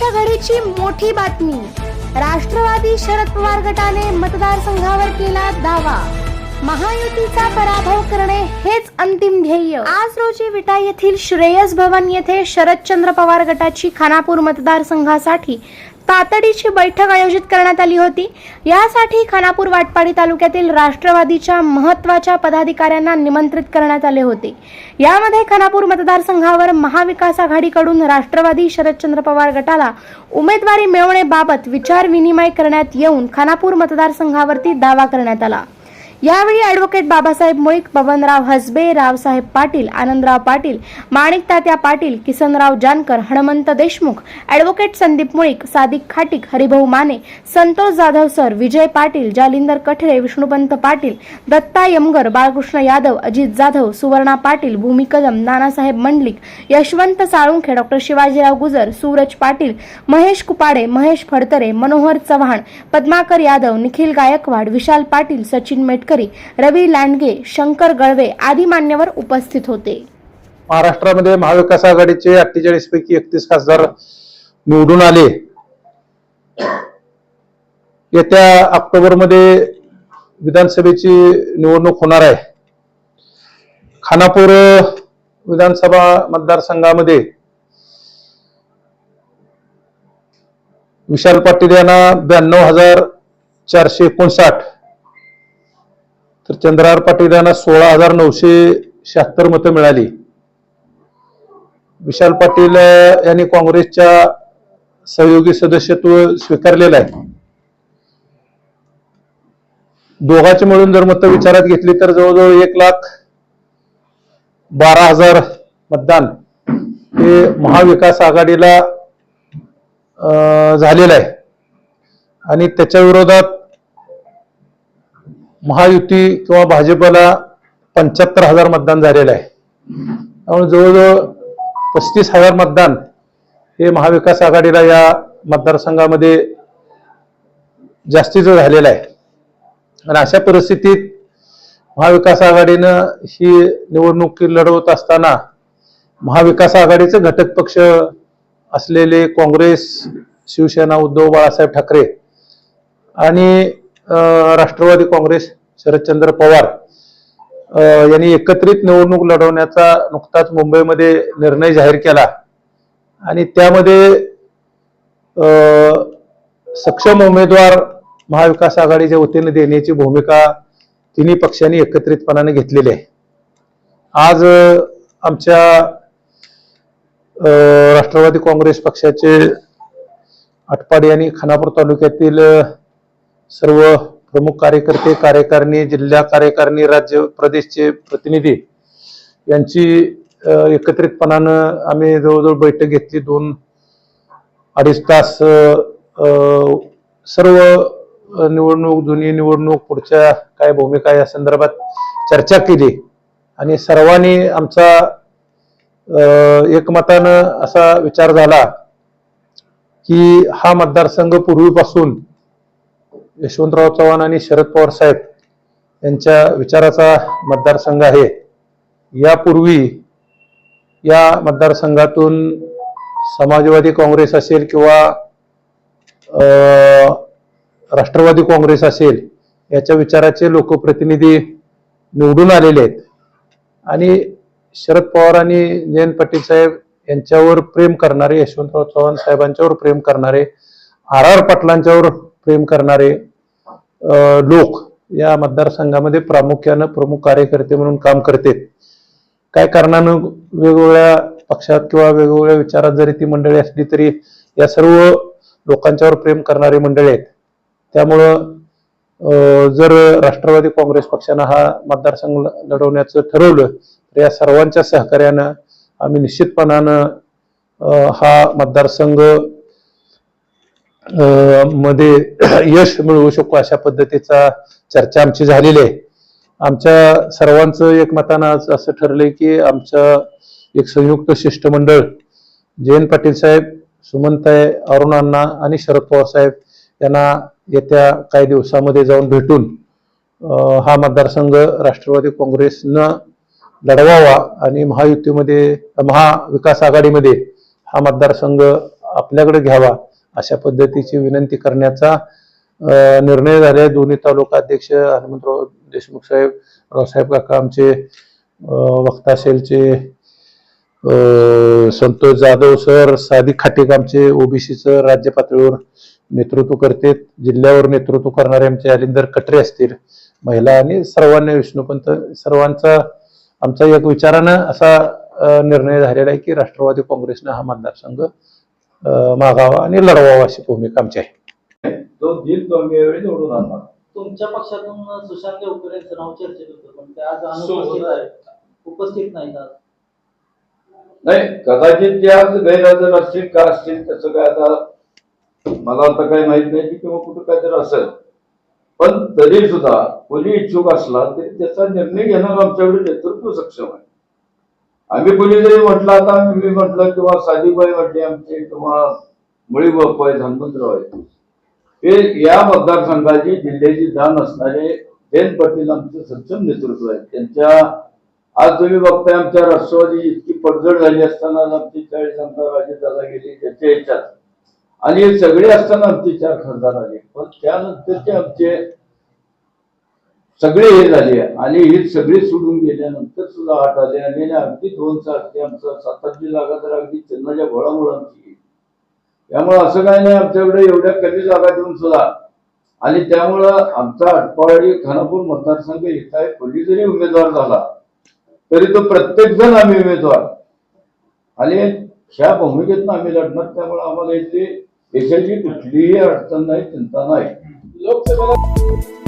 आजच्या घडीची मोठी बातमी. राष्ट्रवादी शरद पवार गटाने मतदारसंघावर केला दावा. महायुतीचा पराभव करणे हेच अंतिम ध्येय. आज रोजी विटा येथील श्रेयस भवन येथे शरदचंद्र पवार गटाची खानापूर मतदारसंघासाठी तातडीची बैठक आयोजित करण्यात आली होती. यासाठी खानापूर वाटपाडी तालुक्यातील राष्ट्रवादीच्या महत्त्वाच्या पदाधिकाऱ्यांना निमंत्रित करण्यात आले होते. यामध्ये खानापूर मतदारसंघावर महाविकास आघाडीकडून राष्ट्रवादी शरदचंद्र पवार गटाला उमेदवारी मिळवण्याबाबत विचार विनिमय करण्यात येऊन खानापूर मतदारसंघावरती दावा करण्यात आला. यावेळी advocate Babasaheb Mulik Babanrao Hasbe Raosaheb Patil Anandrao Patil Manik Tatya Patil Kisanrao Jankar Hanumant Deshmukh advocate Sandeep Mulik Sadiq Khatik Haribhau Mane Santosh Jadhav sir Vijay Patil Jalindar Kathare Vishnupant Patil Datta Yamgar Balkrishna Yadav Ajit Jadhav Suvarna Patil Bhumi Kadam Nanasaheb Mandlik Yashwant Salunkhe doctor Shivajirao Gujar Suraj Patil Mahesh Kupade Mahesh Phadtare Manohar Chavan Padmakar Yadav Nikhil Gaikwad Vishal Patil Sachin Met Ravi Landge Shankar Galve आदी मान्यवर उपस्थित होते. महाराष्ट्रामध्ये महाविकास आघाडीचे अठ्ठेचाळीस पैकी एकतीस खासदार निवडून आले. येत्या ऑक्टोबरमध्ये विधानसभेची निवडणूक होणार आहे. खानापूर विधानसभा मतदारसंघामध्ये विशाल पाटील यांना ब्याण्णव हजार चारशे एकोणसाठ तर चंद्रहार पाटील यांना सोळा हजार नऊशे शहात्तर मतं मिळाली. विशाल पाटील यांनी काँग्रेसच्या सहयोगी सदस्यत्व स्वीकारलेलं आहे. दोघांची मिळून जर मतं विचारात घेतली तर जवळजवळ एक लाख बारा हजार मतदान हे महाविकास आघाडीला झालेलं आहे. आणि त्याच्या विरोधात महायुती किंवा भाजपला पंच्याहत्तर हजार मतदान झालेलं आहे. त्यामुळे जवळजवळ पस्तीस हजार मतदान हे महाविकास आघाडीला या मतदारसंघामध्ये जास्तीचं झालेलं आहे. आणि अशा परिस्थितीत महाविकास आघाडीनं ही निवडणूक लढवत असताना महाविकास आघाडीचे घटक पक्ष असलेले काँग्रेस शिवसेना उद्धव बाळासाहेब ठाकरे आणि राष्ट्रवादी काँग्रेस शरदचंद्र पवार यांनी एकत्रित निवडणूक लढवण्याचा नुकताच मुंबईमध्ये निर्णय जाहीर केला. आणि त्यामध्ये सक्षम उमेदवार महाविकास आघाडीच्या वतीने देण्याची भूमिका तिन्ही पक्षांनी एकत्रितपणाने घेतलेली आहे. आज आमच्या राष्ट्रवादी काँग्रेस पक्षाचे आटपाडी आणि खानापूर तालुक्यातील सर्व प्रमुख कार्यकर्ते कार्यकारिणी जिल्हा कार्यकारिणी राज्य प्रदेशचे प्रतिनिधी यांची एकत्रितपणानं आम्ही जवळजवळ बैठक घेतली. दोन अडीच तास सर्व निवडणूक जुनी निवडणूक पुढच्या काय भूमिका या संदर्भात चर्चा केली. आणि सर्वांनी आमचा एकमतानं असा विचार झाला की हा मतदारसंघ पूर्वीपासून यशवंतराव चव्हाण आणि शरद पवार साहेब यांच्या विचाराचा मतदारसंघ आहे. यापूर्वी या मतदारसंघातून समाजवादी काँग्रेस असेल किंवा राष्ट्रवादी काँग्रेस असेल याच्या विचाराचे लोकप्रतिनिधी निवडून आलेले आहेत. आणि शरद पवार आणि जयंत पाटील साहेब यांच्यावर प्रेम करणारे यशवंतराव चव्हाण साहेबांच्यावर प्रेम करणारे आर आर पाटलांच्यावर प्रेम करणारे लोक या मतदारसंघामध्ये प्रामुख्यानं प्रमुख कार्यकर्ते म्हणून काम करते. काय कारणानं वेगवेगळ्या पक्षात किंवा वेगवेगळ्या विचारात जरी ती मंडळी असली तरी या सर्व लोकांच्यावर प्रेम करणारी मंडळी आहेत. त्यामुळं जर राष्ट्रवादी काँग्रेस पक्षानं हा मतदारसंघ लढवण्याचं ठरवलं तर या सर्वांच्या सहकार्यानं आम्ही निश्चितपणानं हा मतदारसंघ मध्ये यश मिळवू शकू अशा पद्धतीचा चर्चा आमची झालेली आहे. आमच्या सर्वांचं एकमतानं आज असं ठरलंय की आमचं एक संयुक्त शिष्टमंडळ जयंत पाटील साहेब सुमनताई अरुणांना आणि शरद पवार साहेब यांना येत्या काही दिवसामध्ये जाऊन भेटून हा मतदारसंघ राष्ट्रवादी काँग्रेसनं लढवावा आणि महायुतीमध्ये महाविकास आघाडीमध्ये हा मतदारसंघ आपल्याकडे घ्यावा. अशा पद्धतीची विनंती करण्याचा निर्णय झाले दोन्ही तालुका अध्यक्ष हनुमंतराव देशमुख साहेब रावसाहेब काका आमचे वक्ता सेलचे संतोष जाधव सर सादिक खाटेक आमचे ओबीसीचं राज्य पातळीवर नेतृत्व करते. जिल्ह्यावर नेतृत्व करणारे आमचे अलिंदर कटरे असतील महिला आणि सर्वांनी विष्णुपंत सर्वांचा आमचा एक विचारानं असा निर्णय झालेला आहे की राष्ट्रवादी काँग्रेसनं हा मतदारसंघ मागावा आणि लढवावा अशी भूमिका आमची आहे. जो दिल तो आम्ही यावेळी निवडून आणणार तुमच्या पक्षातून सुशांत देवकर यांचं नाव चर्चेत होतं पण ते आज अनुपस्थित आहे. उपस्थित नाहीत आज. नाही कदाचित ते आज गैरहजर असतील का असतील त्याचं काय आता मला आता काही माहीत नाही की किंवा कुठं काहीतरी असेल. पण तरी सुद्धा कोणी इच्छुक असला तरी त्याचा निर्णय घेणार आमच्याकडे नेतृत्व सक्षम आहे. आम्ही कोणी जरी म्हटलं आता मी म्हटलं किंवा साधीबाई म्हटली आमचे किंवा मुळी बाप्पा आहेत हनुमंतराव आहेत ते या मतदारसंघाची जिल्ह्याची जाण असणारे जयंत पाटील आमचे सक्षम नेतृत्व आहे. त्यांच्या आज तुम्ही बघताय आमच्या राष्ट्रवादी इतकी पडझड झाली असताना आमची चाळीस आमदार दादा गेली त्याच्या ह्याच्यात. आणि हे सगळे असताना आमचे चार खासदार आले. पण त्यानंतरचे आमचे सगळे हे झाले. आणि ही सगळे सोडून गेल्यानंतर सुद्धा आठ आले आणि अगदी दोन चार ते आमचं सातारची जागा तर अगदी चंद्राच्या भोळामुळे आमची. गेली. त्यामुळे असं काही नाही आमच्याकडे एवढ्या कमी जागा देऊन सुद्धा. आणि त्यामुळं आमचा आटपाडी खानापूर मतदारसंघ इथं आहे कोणी जरी उमेदवार झाला. तरी तो प्रत्येक जण आम्ही उमेदवार. आणि ह्या भूमिकेतनं आम्ही लढणार त्यामुळे आम्हाला इथे देशाची कुठलीही अडचण नाही चिंता नाही. लोकसभेला